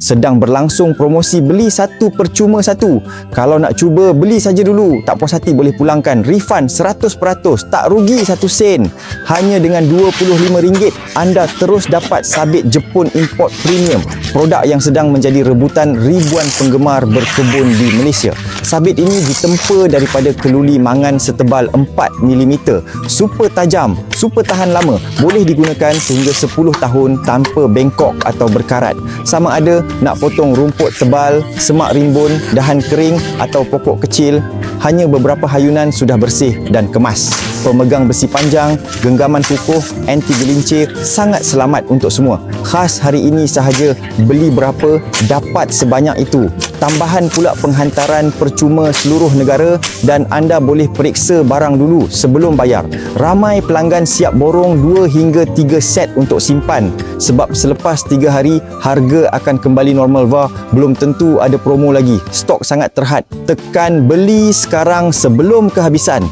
sedang berlangsung promosi beli satu percuma satu. Kalau nak cuba beli saja dulu, tak puas hati boleh pulangkan refund 100%, tak rugi satu sen. Hanya dengan RM25 anda terus dapat sabit Jepun import premium, produk yang sedang menjadi rebutan ribuan penggemar berkebun di Malaysia. Sabit ini ditempa daripada keluli mangan setebal 4mm, super tajam, super tahan lama, boleh digunakan sehingga 10 tahun tanpa bengkok atau berkarat. Sama ada nak potong rumput tebal, semak rimbun, dahan kering atau pokok kecil, hanya beberapa hayunan sudah bersih dan kemas. Pemegang besi panjang, genggaman kukuh, anti gelincir, sangat selamat untuk semua. Khas hari ini sahaja, beli berapa, dapat sebanyak itu. Tambahan pula penghantaran percuma seluruh negara dan anda boleh periksa barang dulu sebelum bayar. Ramai pelanggan siap borong 2 hingga 3 set untuk simpan sebab selepas 3 hari harga akan kembali normal wah belum tentu ada promo lagi. Stok sangat terhad. Tekan beli sekarang sebelum kehabisan.